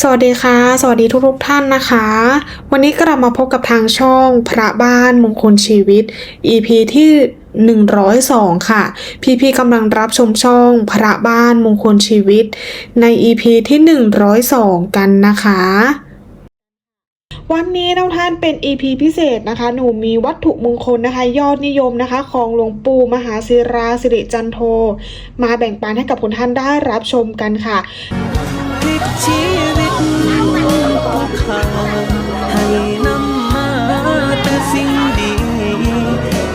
สวัสดีค่ะ สวัสดีทุกทุกท่านนะคะ วันนี้กลับมาพบกับทางช่องพระบ้านมงคลชีวิต EP ที่ 102 ค่ะ พี่พี่กำลังรับชมช่องพระบ้านมงคลชีวิต ใน EP ที่ 102 กันนะคะวันนี้น้องท่านเป็น EP พิเศษนะคะ หนูมีวัตถุมงคลนะคะ ยอดนิยมนะคะ ของหลวงปู่มหาศิราสิริจันโท มาแบ่งปันให้กับคุณท่านได้รับชมกันค่ะ พลิกชีวิตผู้ขาให้นำมาแต่สิ่งดี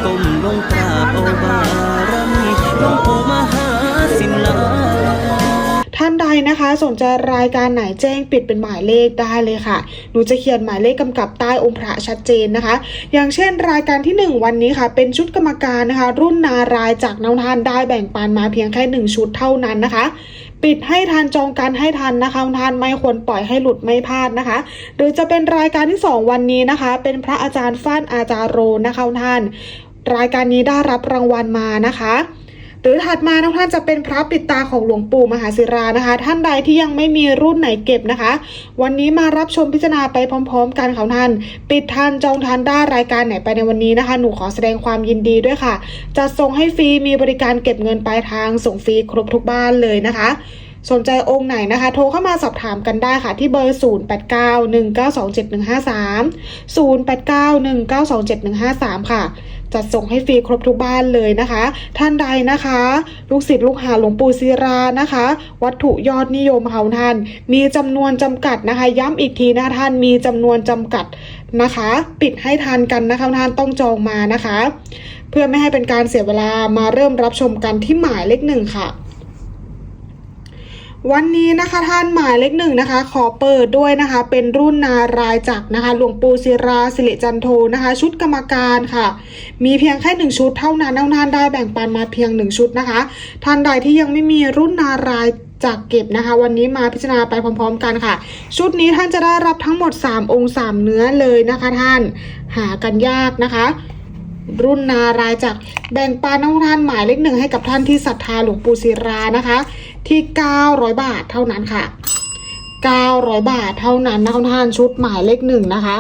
ก้มลงกราบเอาบารมีหลวงปู่มหาศิลาท่านใดนะคะสนใจรายการไหนแจ้งปิดเป็นหมายเลขได้เลยค่ะ หนูจะเขียนหมายเลขกำกับใต้องค์พระชัดเจนนะคะ อย่างเช่นรายการที่ 1 วันนี้ค่ะ เป็นชุดกรรมการนะคะ รุ่นนารายจากน้องท่านได้แบ่งปันมาเพียงแค่ 1 ชุดเท่านั้นนะคะ ปิดให้ทันจองการให้ทันนะคะทานไม่ควรปล่อยให้หลุดไม่พลาดนะคะ หรือจะเป็นรายการที่ 2 วันนี้นะคะ เป็นพระอาจารย์ฟ้านอาจารย์โรนะคะท่าน รายการนี้ได้รับรางวัลมานะคะ รือถัดมาทุกท่านจะเป็นพระปิดตาของหลวงปู่มหาศิรานะคะ ท่านใดที่ยังไม่มีรุ่นไหนเก็บนะคะ วันนี้มารับชมพิจารณาไปพร้อม ๆ กันค่ะท่าน ปิดทันจองทันได้รายการไหนไปในวันนี้นะคะ หนูขอแสดงความยินดีด้วยค่ะ จะส่งให้ฟรีมีบริการเก็บเงินปลายทางส่งฟรีครบทุกบ้านเลยนะคะสนใจองค์ไหนนะคะ โทรเข้ามาสอบถามกันได้ค่ะ ที่เบอร์ 0891927153 0891927153 ค่ะ จัดส่งให้ฟรีครบทุกบ้านเลยนะคะ ท่านใดนะคะ ลูกศิษย์ลูกหาหลวงปู่ศิรานะคะ วัตถุยอดนิยมของท่าน มีจำนวนจำกัดนะคะ ย้ำอีกทีนะท่านมีจำนวนจำกัดนะคะ ปิดให้ทันกันนะคะท่านต้องจองมานะคะ เพื่อไม่ให้เป็นการเสียเวลามาเริ่มรับชมกันที่หมายเลขหนึ่งค่ะ วันนี้นะคะท่านหมายเลขหนึ่งนะคะ ขอเปิดด้วยนะคะ เป็นรุ่นนารายจักรนะคะหลวงปู่ศิราสิริจันโทนะคะ ชุดกรรมการค่ะ มีเพียงแค่หนึ่งชุดเท่านั้นเท่านั้นได้แบ่งปันมาเพียงหนึ่งชุดนะคะ ท่านใดที่ยังไม่มีรุ่นนารายจากเก็บนะคะ วันนี้มาพิจารณาไปพร้อม ๆ กันค่ะ ชุดนี้ท่านจะได้รับทั้งหมด 3 องค์ 3 เนื้อเลยนะคะท่านหากันยากนะคะ รุ่นนารายจากแบ่งปันน้องท่านหมายเลขหนึ่งให้กับท่านที่ศรัทธาหลวงปู่ศิรานะคะ ที่ 900 บาทเท่านั้นค่ะ 900 บาทเท่านั้นนะคะท่านชุดหมายเลขหนึ่งนะคะ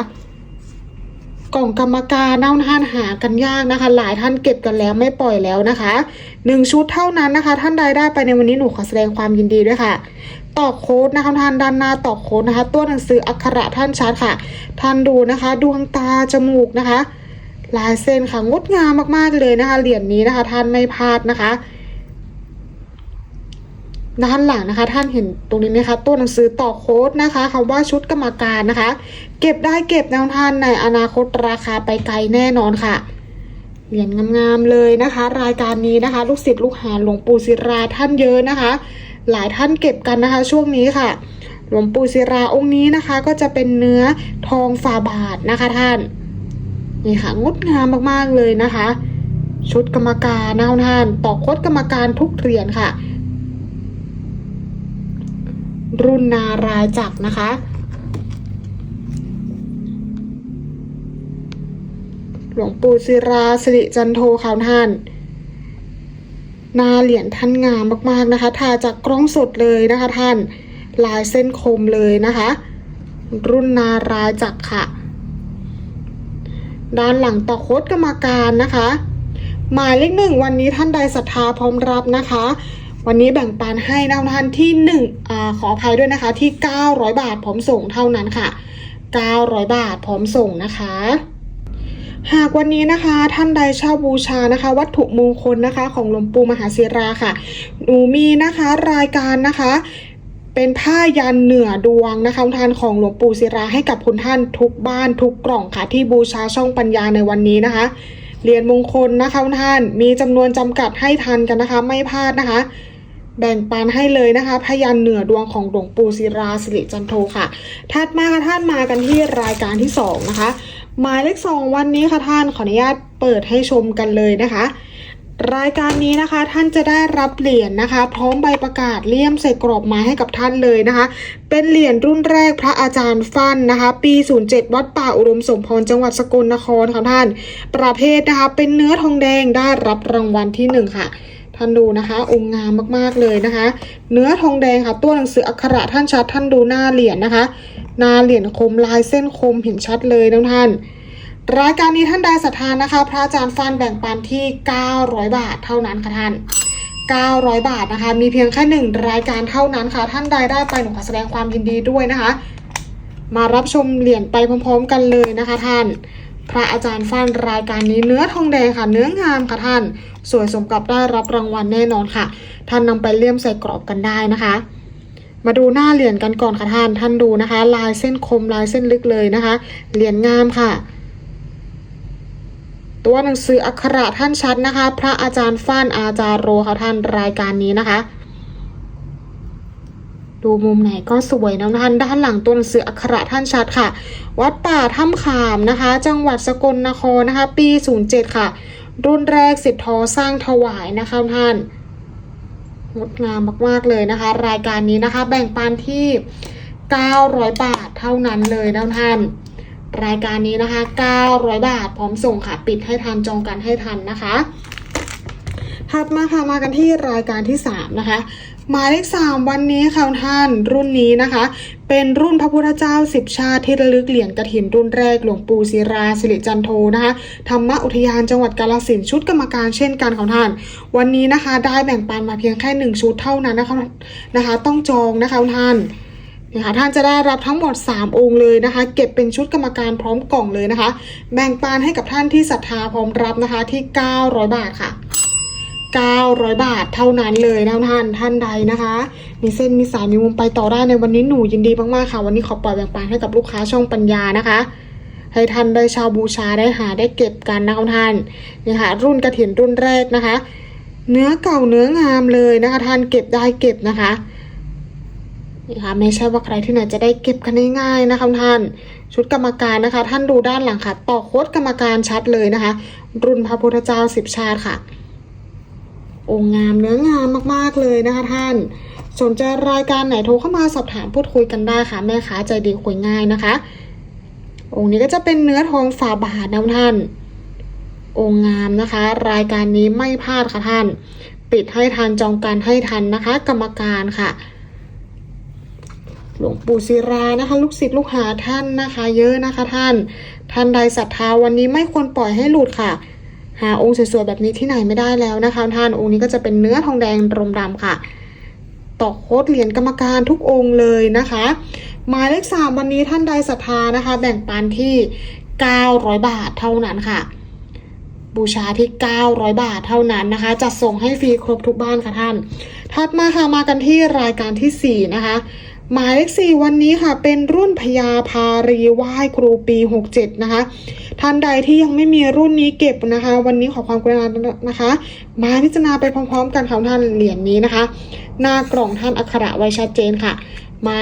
กล่องกรรมการน้องท่านหากันยากนะคะ หลายท่านเก็บกันแล้วไม่ปล่อยแล้วนะคะหนึ่งชุดเท่านั้นนะคะ ท่านใดได้ไปในวันนี้หนูขอแสดงความยินดีด้วยค่ะต่อโค้ดนะคะท่านด้านหน้าต่อโค้ดนะคะ ตัวหนังสืออักขระท่านชัดค่ะ ท่านดูนะคะ ดวงตาจมูกนะคะ ลายเส้นค่ะงดงามมากๆเลยนะคะ เหรียญนี้นะคะ ท่านไม่พลาดนะคะด้านหลังนะคะ ท่านเห็นตรงนี้ไหมคะตัวหนังสือต่อโค้ดนะคะคำว่าชุดกรรมการนะคะ เก็บได้เก็บแนวท่านในอนาคตราคาไปไกลแน่นอนค่ะเหรียญงามๆเลยนะคะ รายการนี้นะคะ ลูกศิษย์ลูกหาหลวงปู่ศิราท่านเยอะนะคะ หลายท่านเก็บกันนะคะ ช่วงนี้ค่ะ หลวงปู่ศิราองค์นี้นะคะ ก็จะเป็นเนื้อทองฝาบาทนะคะท่าน นี่ค่ะงดงามมากๆเลยนะคะ ชุดกรรมการนะท่านต่อโคดกรรมการทุกเหรียญค่ะ รุ่นนารายจักรนะคะหลวงปู่ศิราสิริจันโทข่าวท่าน นาเหรียญท่านงามมากๆนะคะถ่าจากกล้องสดเลยนะคะท่าน ลายเส้นคมเลยนะคะ รุ่นนารายจักค่ะ ด้านหลังต่อโค้ดกรรมการนะคะ หมายเลขหนึ่งวันนี้ท่านใดศรัทธาพร้อมรับนะคะ วันนี้แบ่งปันให้นะท่านที่หนึ่งอาขออภัยด้วยนะคะที่ 900 บาทพร้อมส่งเท่านั้นค่ะ 900 บาทพร้อมส่งนะคะ หากวันนี้นะคะท่านใดเช่าบูชานะคะ วัตถุมงคลนะคะ ของหลวงปู่มหาศิราค่ะหนูมีนะคะรายการนะคะ เป็นผ้ายันเหนือดวงนะคะทานของหลวงปู่ศิราให้กับคุณท่านทุกบ้านทุกกล่องค่ะที่บูชาช่องปัญญาในวันนี้นะคะเหรียญมงคลนะคะท่านมีจำนวนจำกัดให้ทันกันนะคะ ไม่พลาดนะคะ แบ่งปันให้เลยนะคะพยันเหนือดวงของหลวงปู่ศิราสิริจันโทค่ะถัดมาค่ะท่านมากันที่รายการที่สองนะคะ หมายเลขสองวันนี้ค่ะท่านขออนุญาตเปิดให้ชมกันเลยนะคะ รายการนี้นะคะท่านจะได้รับเหรียญนะคะ พร้อมใบประกาศเลี่ยมใส่กรอบไม้ให้กับท่านเลยนะคะ เป็นเหรียญรุ่นแรกพระอาจารย์ฟันนะคะ ปี 07 วัดป่าอุดมสมพรจังหวัดสกลนครค่ะท่าน ประเภทนะคะ เป็นเนื้อทองแดงได้รับรางวัลที่หนึ่งค่ะท่านดูนะคะองค์งามมากๆเลยนะคะ เนื้อทองแดงค่ะ ตัวหนังสืออักขระท่านชัดท่านดูหน้าเหรียญนะคะ หน้าเหรียญคมลายเส้นคมเห็นชัดเลยนะท่าน รายการนี้ท่านใดศรัทธานะคะ พระอาจารย์ฟันแบ่งปันที่ 900 บาทเท่านั้นค่ะท่าน 900 บาทนะคะ มีเพียงแค่หนึ่งรายการเท่านั้นค่ะ ท่านใดได้ไปหนูขอแสดงความยินดีด้วยนะคะ มารับชมเหรียญไปพร้อม ๆ กันเลยนะคะท่าน พระอาจารย์ฟันรายการนี้เนื้อทองแดงค่ะ เนื้องามค่ะท่าน สวยสมกับได้รับรางวัลแน่นอนค่ะ ท่านนำไปเลี่ยมใส่กรอบกันได้นะคะ มาดูหน้าเหรียญกันก่อนค่ะท่าน ท่านดูนะคะ ลายเส้นคมลายเส้นลึกเลยนะคะ เหรียญงามค่ะ ตัวหนังสืออักขระท่านชัดนะคะ พระอาจารย์ฟ้านอาจารย์โรค่ะท่านรายการนี้นะคะ ดูมุมไหนก็สวยนะท่านด้านหลังตัวหนังสืออักขระท่านชัดค่ะ วัดป่าถ้ำขามนะคะ จังหวัดสกลนครนะคะ ปี 07 ค่ะ รุ่นแรกสิทธทอสร้างถวายนะคะท่านงดงามมากๆเลยนะคะ รายการนี้นะคะ แบ่งปันที่ 900 บาทเท่านั้นเลยนะท่าน รายการนี้นะคะ 900 บาท พร้อมส่งค่ะ ปิดให้ทันจองกันให้ทันนะคะ ถัดมาค่ะ มากันที่รายการที่ 3 นะคะ หมายเลข 3 วันนี้ค่ะท่าน รุ่นนี้นะคะ เป็นรุ่นพระพุทธเจ้า10ชาติที่ระลึกเหรียญกระถินรุ่นแรกหลวงปู่ศิราสิริจันโทนะคะ ธรรมอุทยานจังหวัดกาฬสินชุดกรรมการเช่นกันของท่าน วันนี้นะคะได้แบ่งปันมาเพียงแค่ 1 ชุดเท่านั้นนะคะนะคะ ต้องจองนะคะท่านนะคะท่านจะได้รับทั้งหมด 3 องค์เลยนะคะ เก็บเป็นชุดกรรมการพร้อมกล่องเลยนะคะ แบ่งปันให้กับท่านที่ศรัทธาพร้อมรับนะคะที่ 900 บาทค่ะ 900 บาทเท่านั้นเลยนะท่านท่านใดนะคะ มีเส้นมีสายมีมุมไปต่อได้ในวันนี้หนูยินดีมากๆค่ะ วันนี้ขอปล่อยแบ่งปันให้กับลูกค้าช่องปัญญานะคะให้ท่านได้ชาวบูชาได้หาได้เก็บกันนะคะท่านนี่ค่ะรุ่นกระถินรุ่นแรกนะคะ เนื้อเก่าเนื้องามเลยนะคะ ท่านเก็บได้เก็บนะคะ นี่ค่ะไม่ใช่ว่าใครที่ไหนจะได้เก็บกันง่ายๆนะคะท่าน ชุดกรรมการนะคะ ท่านดูด้านหลังค่ะ ต่อโค้ดกรรมการชัดเลยนะคะ รุ่นพระพุทธเจ้าสิบชาติค่ะ องค์งามเนื้องามมากๆเลยนะคะท่าน สนใจรายการไหนโทรเข้ามาสอบถามพูดคุยกันได้ค่ะแม่ค้าใจดีคุยง่ายนะคะ องค์นี้ก็จะเป็นเนื้อทองฝาบาทนะท่าน องค์งามนะคะ รายการนี้ไม่พลาดค่ะท่าน ปิดให้ทันจองการให้ทันนะคะ กรรมการค่ะ หลวงปู่ศิรานะคะ ลูกศิษย์ลูกหาท่านนะคะ เยอะนะคะท่าน ท่านใดศรัทธาวันนี้ไม่ควรปล่อยให้หลุดค่ะ หาองค์สวยๆแบบนี้ที่ไหนไม่ได้แล้วนะคะ ท่านองค์นี้ก็จะเป็นเนื้อทองแดงรมดำค่ะตอกโคดเหรียญกรรมการทุกองค์เลยนะคะ หมายเลขสามวันนี้ท่านใดศรัทธานะคะ แบ่งปันที่ 900 บาทเท่านั้นค่ะ บูชาที่ 900 บาทเท่านั้นนะคะ จัดส่งให้ฟรีครบทุกบ้านค่ะท่าน ถัดมาค่ะมากันที่รายการที่ 4 นะคะ หมายเลข4วันนี้ค่ะ เป็นรุ่นพญาพารีไหว้ครูปี 67 นะคะ ท่านใดที่ยังไม่มีรุ่นนี้เก็บนะคะ วันนี้ขอความกรุณานะคะ มาพิจารณาไปพร้อมๆ กันค่ะท่านเหรียญนี้นะคะ หน้ากล่องท่านอักขระไว้ชัดเจนค่ะ มา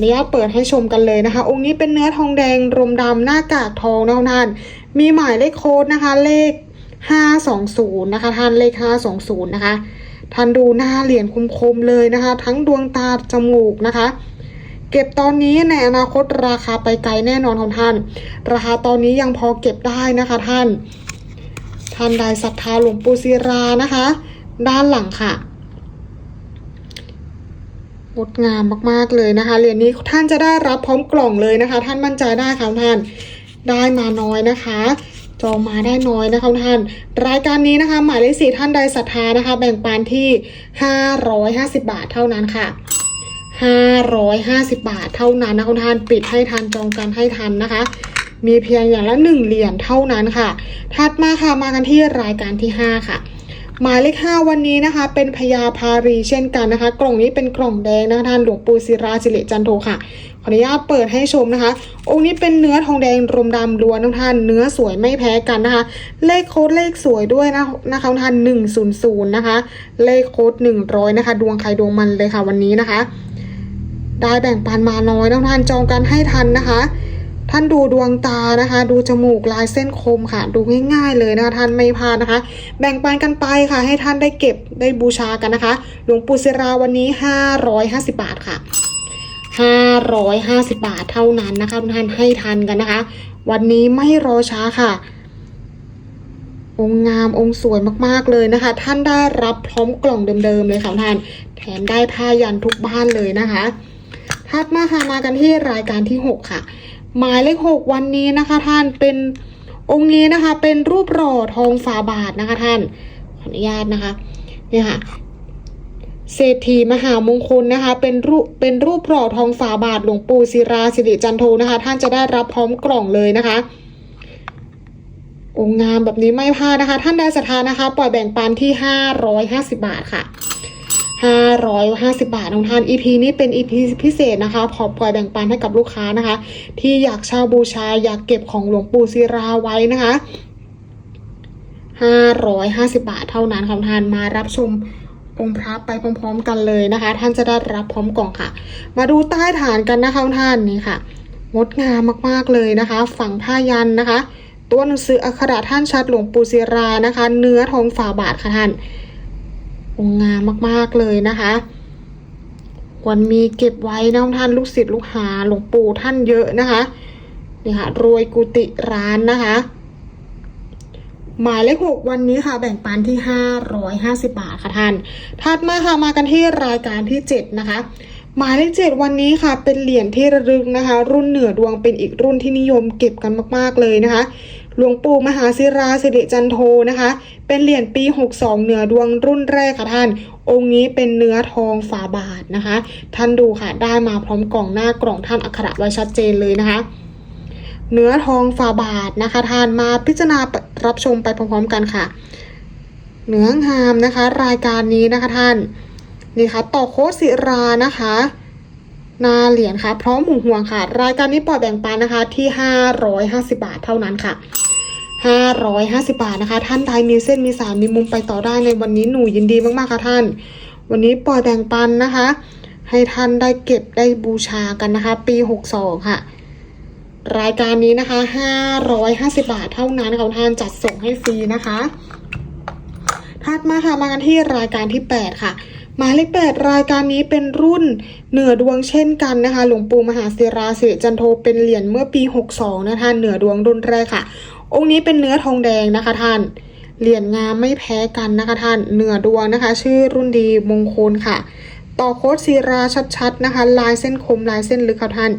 เนี้ยเปิดให้ชมกันเลยนะคะ องค์นี้เป็นเนื้อทองแดงรมดำหน้ากากทองนะท่านมีหมายเลขโค้ดนะคะ เลข 520 นะคะ ท่านเลข 520 นะคะ ท่านดูหน้าเหรียญคมๆเลยนะคะ ทั้งดวงตาจมูกนะคะ เก็บตอนนี้ในอนาคตราคาไปไกลแน่นอนของท่าน ราคาตอนนี้ยังพอเก็บได้นะคะท่าน ท่านใดศรัทธาหลวงปู่ศิรานะคะ ด้านหลังค่ะงดงามมากๆเลยนะคะเหรียญนี้ท่านจะได้รับพร้อมกล่องเลยนะคะ ท่านมั่นใจได้ค่ะท่านได้มาน้อยนะคะ จองมาได้น้อยนะคะท่าน รายการนี้นะคะ หมายเลขสี่ท่านใดศรัทธานะคะ แบ่งปันที่ 550 บาทเท่านั้นค่ะ 550 บาทเท่านั้นนะคะท่านปิดให้ทันจองกันให้ทันนะคะ มีเพียงอย่างละหนึ่งเหรียญเท่านั้นค่ะ ถัดมาค่ะมากันที่รายการที่ 5 ค่ะ หมายเลข5วันนี้นะคะ เป็นพญาพารีเช่นกันนะคะ กล่องนี้เป็นกล่องแดงนะคะท่านหลวงปู่ศิราสิริจันโทค่ะ ขออนุญาตเปิดให้ชมนะคะ องค์นี้เป็นเนื้อทองแดงรมดำล้วนนะท่าน เนื้อสวยไม่แพ้กันนะคะ เลขโค้ดเลขสวยด้วยนะนะคะท่าน100นนย์ย์นะคะ เลขโค้ด100นะคะ ดวงใครดวงมันเลยค่ะวันนี้นะคะ ได้แบ่งปันมาน้อยนะท่านจองกันให้ทันนะคะ ท่านดูดวงตานะคะ ดูจมูกลายเส้นคมค่ะ ดูง่ายๆเลยนะคะท่านไม่พลาดนะคะ แบ่งปันกันไปค่ะ ให้ท่านได้เก็บได้บูชากันนะคะ หลวงปู่ศิราวันนี้ 550 บาทค่ะ 550 บาทเท่านั้นนะคะ ทุกท่านให้ทันกันนะคะ วันนี้ไม่รอช้าค่ะองค์งามองค์สวยมากๆเลยนะคะ ท่านได้รับพร้อมกล่องเดิมๆเลยค่ะท่าน แถมได้ผ้ายันทุกบ้านเลยนะคะถัดมาค่ะมากันที่รายการที่ 6 ค่ะ หมายเลข 6 วันนี้นะคะ ท่านเป็นองค์นี้นะคะ เป็นรูปหล่อทองฝาบาทนะคะ ท่านขออนุญาตนะคะเนี่ยค่ะ เศรษฐีมหามงคลนะคะ เป็นรูปเป็นรูปหล่อทองฝาบาทหลวงปู่ศิราสิริจันโทนะคะ ท่านจะได้รับพร้อมกล่องเลยนะคะ องค์งามแบบนี้ไม่พลาดนะคะ ท่านใดศรัทธานะคะ ปล่อยแบ่งปันที่ 550 บาทค่ะ 550 บาทน้องท่าน EP นี้เป็น EP พิเศษนะคะขอปล่อยแบ่งปันให้กับลูกค้านะคะ ที่อยากเช่าบูชาอยากเก็บของหลวงปู่ศิราไว้นะคะ 550 บาทเท่านั้นค่ะท่านมารับชม องค์พระไปพร้อม ๆ กันเลยนะคะ ท่านจะได้รับพร้อมกล่องค่ะ มาดูใต้ฐานกันนะคะท่านนี่ค่ะ งดงามมากๆเลยนะคะ ฝั่งผ้ายันนะคะ ตัวหนังสืออักขระท่านชัดหลวงปู่ศิรานะคะ เนื้อทองฝาบาทค่ะท่านองงามมากๆเลยนะคะควรมีเก็บไว้นะท่านลูกศิษย์ลูกหาหลวงปู่ท่านเยอะนะคะนี่ค่ะรวยกุฏิร้านนะคะ หมายเลขหกวันนี้ค่ะ แบ่งปันที่550บาทค่ะท่าน ถัดมาค่ะมากันที่รายการที่7นะคะ หมายเลขเจ็ดวันนี้ค่ะ เป็นเหรียญที่ระลึกนะคะ รุ่นเหนือดวงเป็นอีกรุ่นที่นิยมเก็บกันมากๆเลยนะคะหลวงปู่มหาศิราสิริจันโทนะคะ เป็นเหรียญปี 62 เหนือดวงรุ่นแรกค่ะท่าน องค์นี้เป็นเนื้อทองฝาบาทนะคะ ท่านดูค่ะได้มาพร้อมกล่องหน้ากล่องท่านอักขระไว้ชัดเจนเลยนะคะ เนื้อทองฝาบาทนะคะท่านมาพิจารณารับชมไปพร้อมๆกันค่ะ เนื้องามนะคะ รายการนี้นะคะท่านนี่ค่ะต่อโคตรศิรานะคะ นาเหรียญค่ะ พร้อมหมูห่วงค่ะ รายการนี้ปล่อยแบ่งปันนะคะที่ 550 บาทเท่านั้นค่ะ 550 บาทนะคะ ท่านใดมีเส้นมีสายมีมุมไปต่อได้ในวันนี้หนูยินดีมากๆค่ะท่าน วันนี้ปล่อยแบ่งปันนะคะ ให้ท่านได้เก็บได้บูชากันนะคะ ปี 62 ค่ะ รายการนี้นะคะ 550 บาทเท่านั้นค่ะท่านจัดส่งให้ฟรีนะคะถัดมาค่ะมากันที่รายการที่ 8 ค่ะหมายเลข8รายการนี้เป็นรุ่นเหนือดวงเช่นกันนะคะ หลวงปู่มหาศิราสิริจันโทเป็นเหรียญเมื่อปี 62 นะท่านเหนือดวงรุ่นแรกค่ะ องค์นี้เป็นเนื้อทองแดงนะคะท่าน เหรียญงามไม่แพ้กันนะคะท่านเหนือดวงนะคะ ชื่อรุ่นดีมงคลค่ะ ต่อโค้ดศิราชัดๆนะคะ ลายเส้นคมลายเส้นลึกค่ะท่าน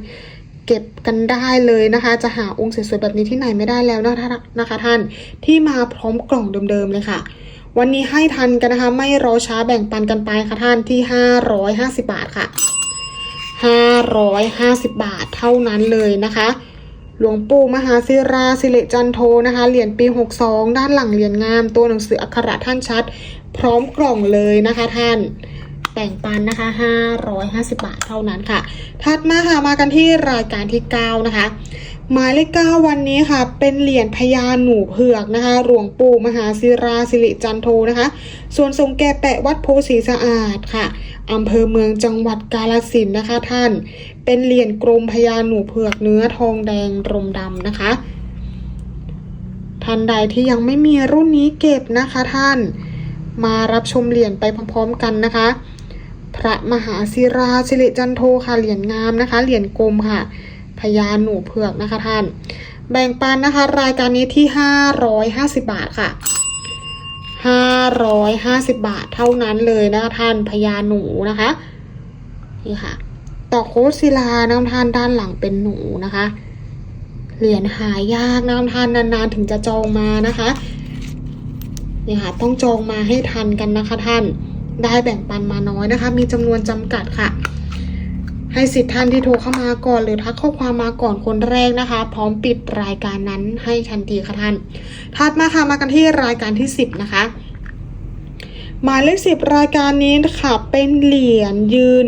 เก็บกันได้เลยนะคะ จะหาองค์สวยๆแบบนี้ที่ไหนไม่ได้แล้วนะคะนะคะท่านที่มาพร้อมกล่องเดิมๆเลยค่ะ วันนี้ให้ทันกันนะคะ ไม่รอช้าแบ่งปันกันไปค่ะท่านที่ 550 บาทค่ะ 550 บาทเท่านั้นเลยนะคะหลวงปู่มหาศิราสิริจันโทนะคะ เหรียญปี 62 ด้านหลังเหรียญงาม ตัวหนังสืออักขระท่านชัด พร้อมกล่องเลยนะคะท่าน แบ่งปันนะคะ 550 บาทเท่านั้นค่ะ ถัดมาค่ะมากันที่รายการที่ 9 นะคะ หมายเลข 9 วันนี้ค่ะ เป็นเหรียญพญาหนูเผือกนะคะ หลวงปู่มหาศิราสิริจันโทนะคะ ส่วนทรงแก่แปะวัดโพสีสะอาดค่ะอำเภอเมืองจังหวัดกาฬสินนะคะท่าน เป็นเหรียญกรมพญาหนูเผือกเนื้อทองแดงรมดำนะคะ ท่านใดที่ยังไม่มีรุ่นนี้เก็บนะคะท่าน มารับชมเหรียญไปพร้อมๆกันนะคะ พระมหาศิราสิริจันโทค่ะเหรียญงามนะคะ เหรียญกลมค่ะ พญาหนูเผือกนะคะท่าน แบ่งปันนะคะ รายการนี้ที่ 550 บาทค่ะ 550 บาทเท่านั้นเลยนะคะท่านพญาหนูนะคะนี่ค่ะต่อโคศิลาน้ำท่านด้านหลังเป็นหนูนะคะ เหรียญหายากน้ำท่านนานๆถึงจะจองมานะคะ นี่ค่ะต้องจองมาให้ทันกันนะคะท่าน ได้แบ่งปันมาน้อยนะคะ มีจำนวนจำกัดค่ะ ให้สิทธิ์ท่านที่โทรเข้ามาก่อนหรือทักข้อความมาก่อนคนแรกนะคะ พร้อมปิดรายการนั้นให้ทันทีค่ะท่าน ถัดมาค่ะมากันที่รายการที่ 10 นะคะ หมายเลขสิบรายการนี้ค่ะเป็นเหรียญยืน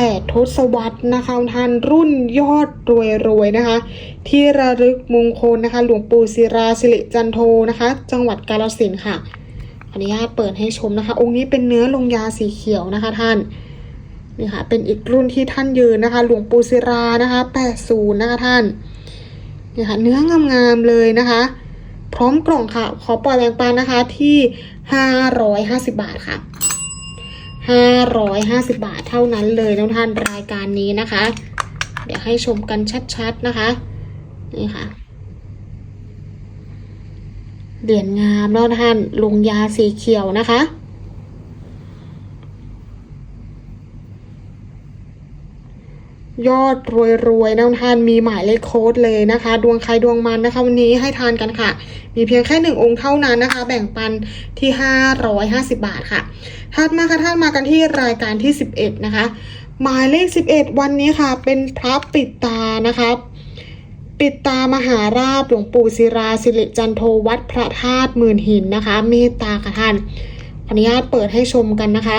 8 ทศวรรษนะคะท่านรุ่นยอดรวยรวยนะคะ ที่ระลึกมงคลนะคะ หลวงปู่ศิราสิริจันโทนะคะ จังหวัดกาฬสินค่ะออนุญาตเปิดให้ชมนะคะ องค์นี้เป็นเนื้อลงยาสีเขียวนะคะท่านนี่ค่ะเป็นอีกรุ่นที่ท่านยืนนะคะ หลวงปู่ศิรานะคะ 80 นะคะท่านนี่ค่ะเนื้องามๆเลยนะคะ พร้อมกล่องค่ะ ขอปล่อยแบ่งปันนะคะที่ 550 บาทค่ะ 550 บาทเท่านั้นเลยนะท่านรายการนี้นะคะ เดี๋ยวให้ชมกันชัดๆนะคะ นี่ค่ะ เหรียญงามแล้วท่านลงยาสีเขียวนะคะ ยอดรวยๆนะท่านมีหมายเลขโค้ดเลยนะคะ ดวงใครดวงมันนะคะ วันนี้ให้ทานกันค่ะ มีเพียงแค่หนึ่งองค์เท่านั้นนะคะ แบ่งปันที่550บาทค่ะถัดมาค่ะท่านมากันที่รายการที่11นะคะ หมายเลข11วันนี้ค่ะ เป็นพระปิดตานะคะปิดตามหาราบหลวงปู่ศิราสิริจันโทวัดพระธาตุหมื่นหินนะคะ เมตตาค่ะท่านขออนุญาตเปิดให้ชมกันนะคะ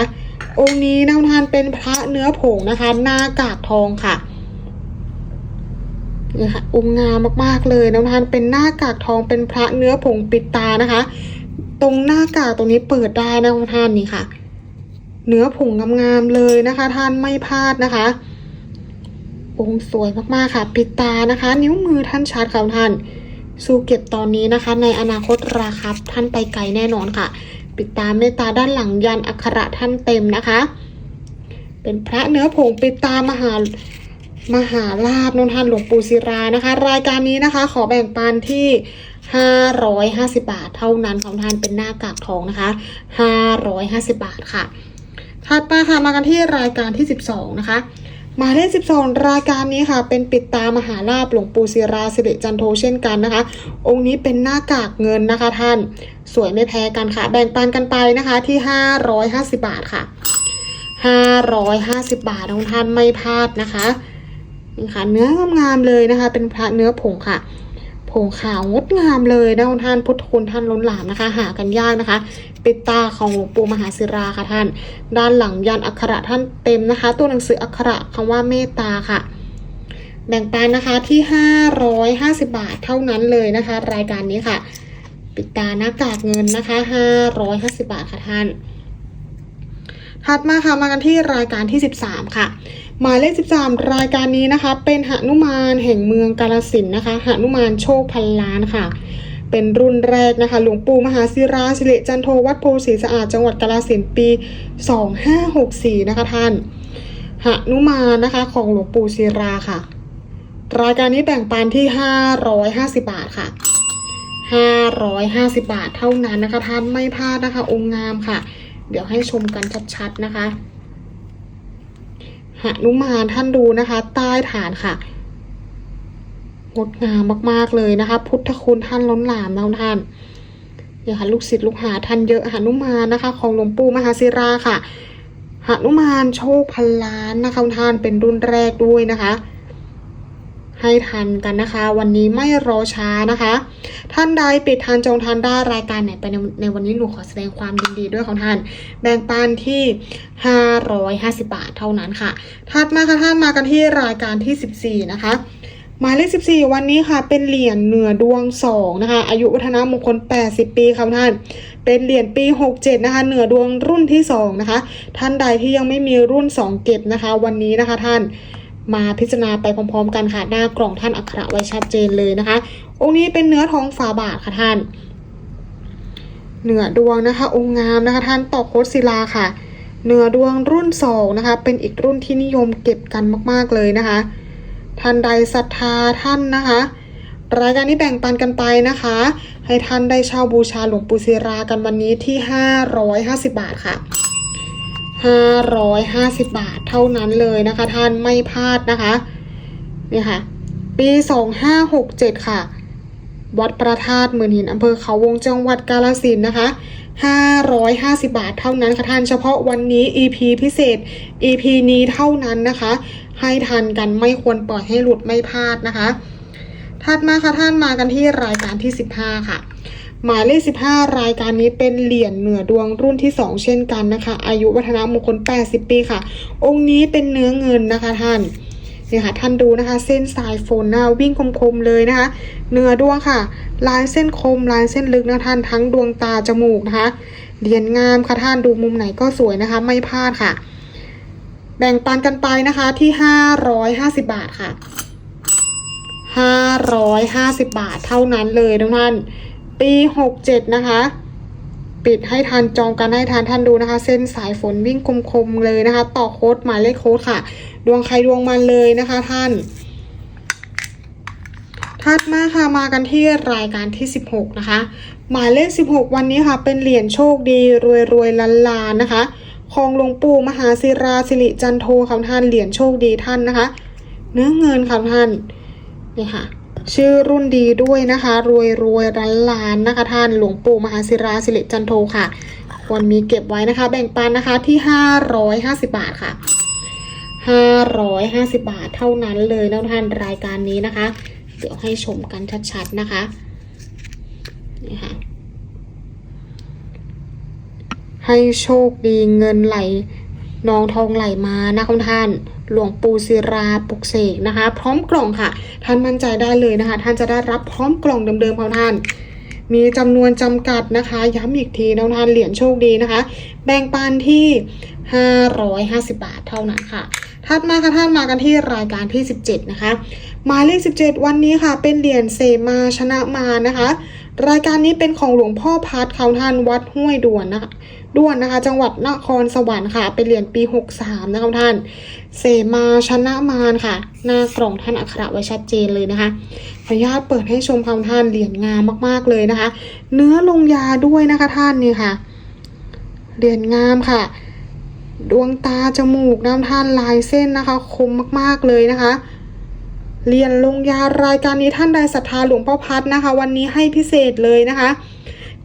องค์นี้นะท่านเป็นพระเนื้อผงนะคะ หน้ากากทองค่ะนี่ค่ะองค์งามมากๆเลยนะท่านเป็นหน้ากากทองเป็นพระเนื้อผงปิดตานะคะ ตรงหน้ากากตรงนี้เปิดได้นะท่านนี่ค่ะ เนื้อผงงามๆเลยนะคะ ท่านไม่พลาดนะคะ องค์สวยมากๆค่ะ ปิดตานะคะ นิ้วมือท่านชัดค่ะท่านสู้เก็บตอนนี้นะคะ ในอนาคตราคาท่านไปไกลแน่นอนค่ะ ปิดตาเมตตาด้านหลังยันอักขระท่านเต็มนะคะ เป็นพระเนื้อผงปิดตามหามหาลาบนนท่านหลวงปู่ศิรานะคะ รายการนี้นะคะ ขอแบ่งปันที่ 550 บาทเท่านั้นของทานเป็นหน้ากากทองนะคะ 550 บาทค่ะถัดมาค่ะมากันที่รายการที่ 12 นะคะ หมายเลข12 รายการนี้ค่ะ เป็นปิดตามหาลาบหลวงปู่ศิราสิริจันโทเช่นกันนะคะ องค์นี้เป็นหน้ากากเงินนะคะท่าน สวยไม่แพ้กันค่ะ แบ่งปันกันไปนะคะที่ 550 บาทค่ะ 550 บาทของท่านไม่พลาดนะคะนี่ค่ะเนื้องามๆเลยนะคะ เป็นพระเนื้อผงค่ะ ผงขาวงดงามเลยนะท่านพุทธคุณท่านล้นหลามนะคะ หากันยากนะคะปิดตาของหลวงปู่มหาศิราค่ะท่าน ด้านหลังยันอักขระท่านเต็มนะคะ ตัวหนังสืออักขระคำว่าเมตตาค่ะ แบ่งปันนะคะที่ 550 บาทเท่านั้นเลยนะคะ รายการนี้ค่ะ ปิดตาหน้ากากเงินนะคะ 550 บาทค่ะท่านถัดมาค่ะมากันที่รายการที่ 13 ค่ะ หมายเลข 13 รายการนี้นะคะ เป็นหนุมานแห่งเมืองกาลสินนะคะหนุมานโชคพันล้านค่ะ เป็นรุ่นแรกนะคะ หลวงปู่มหาศิราสิริจันโทวัดโพธิ์ศรีสะอาดจังหวัดกาลสินปี 2564 นะคะท่านหนุมานนะคะของหลวงปู่ศิราค่ะ รายการนี้แบ่งปันที่ 550 บาทค่ะ 550 บาทเท่านั้นนะคะท่านไม่พลาดนะคะ องค์งามค่ะ เดี๋ยวให้ชมกันชัดๆนะคะ หนุมานท่านดูนะคะ ใต้ฐานค่ะ งดงามมากๆเลยนะคะ พุทธคุณท่านล้นหลามนะท่านอย่าลูกศิษย์ลูกหาท่านเยอะหนุมานนะคะ ของหลวงปู่มหาศิราค่ะหนุมานโชคพันล้านนะคะท่านเป็นรุ่นแรกด้วยนะคะ ให้ทันกันนะคะ วันนี้ไม่รอช้านะคะ ท่านใดปิดทานจองทานได้รายการไหนไปในในวันนี้หนูขอแสดงความยินดีด้วยของท่าน แบ่งปันที่ 550 บาทเท่านั้นค่ะ ถัดมาค่ะท่านมากันที่รายการที่ 14 นะคะหมายเลข14วันนี้ค่ะ เป็นเหรียญเหนือดวง2นะคะ อายุวัฒนมงคล80ปีค่ะท่าน เป็นเหรียญปี67นะคะ เหนือดวงรุ่นที่2นะคะ ท่านใดที่ยังไม่มีรุ่น2เก็บนะคะ วันนี้นะคะท่าน มาพิจารณาไปพร้อมๆ กันค่ะ หน้ากล่องท่านอักขระไว้ชัดเจนเลยนะคะ องค์นี้เป็นเนื้อทองฝาบาทค่ะท่านเหนือดวงนะคะ องค์งามนะคะท่านต่อโคตศิลาค่ะเหนือดวงรุ่นสองนะคะ เป็นอีกรุ่นที่นิยมเก็บกันมากๆเลยนะคะ ท่านใดศรัทธาท่านนะคะ รายการนี้แบ่งปันกันไปนะคะ ให้ท่านได้เช่าบูชาหลวงปู่ศิรากันวันนี้ที่ 550 บาทค่ะ 550 บาทเท่านั้นเลยนะคะ ท่านไม่พลาดนะคะนี่ค่ะ ปี 2567 ค่ะ วัดประธาตุหมื่นหินอำเภอเขาวงจังหวัดกาฬสินนะคะ 550 บาทเท่านั้นค่ะท่านเฉพาะวันนี้ EP พิเศษ EP นี้เท่านั้นนะคะ ให้ทันกันไม่ควรปล่อยให้หลุดไม่พลาดนะคะถัดมาค่ะท่านมากันที่รายการที่ 15 ค่ะ หมายเลข 15 รายการนี้เป็นเหรียญเหนือดวงรุ่นที่ 2 เช่นกันนะคะ อายุวัฒนมงคล 80 ปีค่ะ องค์นี้เป็นเนื้อเงินนะคะท่านเนี่ยค่ะท่านดูนะคะ เส้นสายฝนนะวิ่งคมๆเลยนะคะเนื้อดวงค่ะ ลายเส้นคมลายเส้นลึกนะท่านทั้งดวงตาจมูกนะคะเรียนงามค่ะท่านดูมุมไหนก็สวยนะคะ ไม่พลาดค่ะ แบ่งปันกันไปนะคะที่550บาทค่ะ550บาทเท่านั้นเลยทุกท่าน ปี67นะคะ ปิดให้ทันจองกันให้ทันท่านดูนะคะ เส้นสายฝนวิ่งคมๆเลยนะคะ ต่อโค้ดหมายเลขโค้ดค่ะ ดวงใครดวงมันเลยนะคะท่านถัดมาค่ะมากันที่รายการที่ 16 นะคะ หมายเลข 16 วันนี้ค่ะ เป็นเหรียญโชคดี รวยรวยล้านลานนะคะของหลวงปู่มหาศิราสิริจันโทค่ะท่านเหรียญโชคดีท่านนะคะ เนื้อเงินค่ะท่านนี่ค่ะ ชื่อรุ่นดีด้วยนะคะ รวยรวยล้านลานนะคะ ท่านหลวงปู่มหาศิราสิริจันโทค่ะ ควรมีเก็บไว้นะคะ แบ่งปันนะคะที่ 550 บาทค่ะ 550 บาทเท่านั้นเลยนะท่านรายการนี้นะคะ เดี๋ยวให้ชมกันชัดๆนะคะนี่ค่ะให้โชคดีเงินไหล นองทองไหลมานะคุณท่าน หลวงปู่ศิราปุกเสกนะคะ พร้อมกล่องค่ะ ท่านมั่นใจได้เลยนะคะ ท่านจะได้รับพร้อมกล่องเดิมๆของท่านมีจำนวนจำกัดนะคะ ย้ำอีกทีนะท่านเหรียญโชคดีนะคะ แบ่งปันที่ 550 บาทเท่านั้นค่ะถัดมาค่ะท่านมากันที่รายการที่ 17 นะคะ หมายเลข 17 วันนี้ค่ะ เป็นเหรียญเสมาชนะมานะคะ รายการนี้เป็นของหลวงพ่อพัดเขาท่านวัดห้วยด่วนนะคะด่วนนะคะ จังหวัดนครสวรรค์ค่ะ เป็นเหรียญปี 63 นะคะท่าน เสมาชนะมารค่ะ หน้ากล่องท่านอักขระไว้ชัดเจนเลยนะคะขออนุญาตเปิดให้ชมคำท่านเหรียญงามมากๆเลยนะคะ เนื้อลงยาด้วยนะคะท่านนี่ค่ะ เหรียญงามค่ะ ดวงตาจมูกน้ำท่านลายเส้นนะคะ คมมากๆเลยนะคะ เรียนลงยารายการนี้ท่านใดศรัทธาหลวงพ่อพัดนะคะ วันนี้ให้พิเศษเลยนะคะ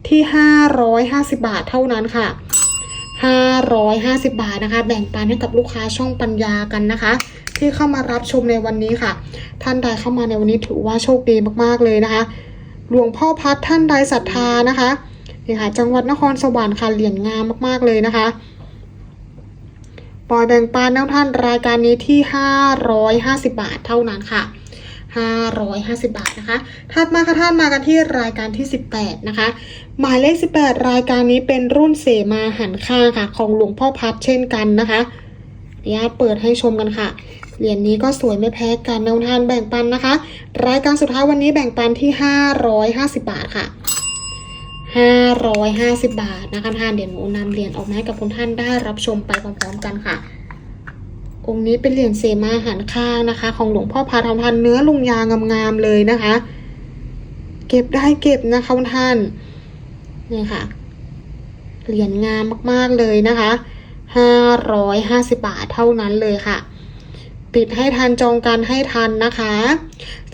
ที่ 550 บาทเท่านั้นค่ะ 550 บาทนะคะ แบ่งปันให้กับลูกค้าช่องปัญญากันนะคะ ที่เข้ามารับชมในวันนี้ค่ะ ท่านใดเข้ามาในวันนี้ถือว่าโชคดีมากๆเลยนะคะ หลวงพ่อพัดท่านใดศรัทธานะคะนี่ค่ะจังหวัดนครสวรรค์ค่ะเหรียญงามมากๆเลยนะคะ ปล่อยแบ่งปันน้ท่านรายการนี้ที่ 550 บาทเท่านั้นค่ะ 550 บาทนะคะถัดมาค่ะท่านมากันที่รายการที่ 18 นะคะ หมายเลข 18 รายการนี้เป็นรุ่นเสมาหันข้างค่ะ ของหลวงพ่อพัดเช่นกันนะคะเดี๋ยวเปิดให้ชมกันค่ะ เหรียญนี้ก็สวยไม่แพ้กันน้ท่านแบ่งปันนะคะ รายการสุดท้ายวันนี้แบ่งปันที่ 550 บาทค่ะ 550 บาทนะคะท่านเดี๋ยวหนูนำเหรียญออกมาให้กับคุณท่านได้รับชมไปพร้อมๆกันค่ะ องค์นี้เป็นเหรียญเสมาหันข้างนะคะ ของหลวงพ่อพาทองทันเนื้อลุงยางามๆเลยนะคะ เก็บได้เก็บนะคะคุณท่านนี่ค่ะเหรียญงามมากๆเลยนะคะ 550 บาทเท่านั้นเลยค่ะ ปิดให้ทันจองกันให้ทันนะคะ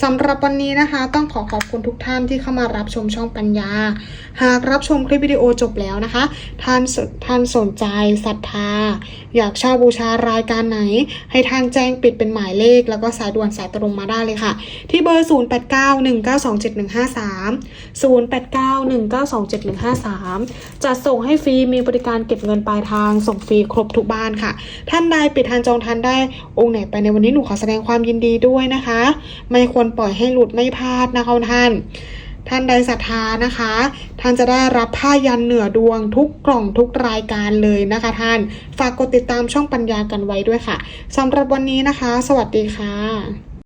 สำหรับวันนี้นะคะ ต้องขอขอบคุณทุกท่านที่เข้ามารับชมช่องปัญญา หากรับชมคลิปวิดีโอจบแล้วนะคะ ท่านท่านสนใจศรัทธา อยากเช่าบูชารายการไหน ให้ทางแจ้งปิดเป็นหมายเลข แล้วก็สายด่วนสายตรงมาได้เลยค่ะ ที่เบอร์ 0891927153 0891927153 จะส่งให้ฟรีมีบริการเก็บเงินปลายทางส่งฟรีครบทุกบ้านค่ะ ท่านใดปิดทานจองทานได้องค์ไหนไปในวันนี้หนูขอแสดงความยินดีด้วยนะคะ ไม่ควรปล่อยให้หลุดไม่พลาดนะคะท่าน ท่านใดศรัทธานะคะ ท่านจะได้รับผ้ายันเหนือดวงทุกกล่องทุกรายการเลยนะคะท่าน ฝากกดติดตามช่องปัญญากันไว้ด้วยค่ะสำหรับวันนี้นะคะ สวัสดีค่ะ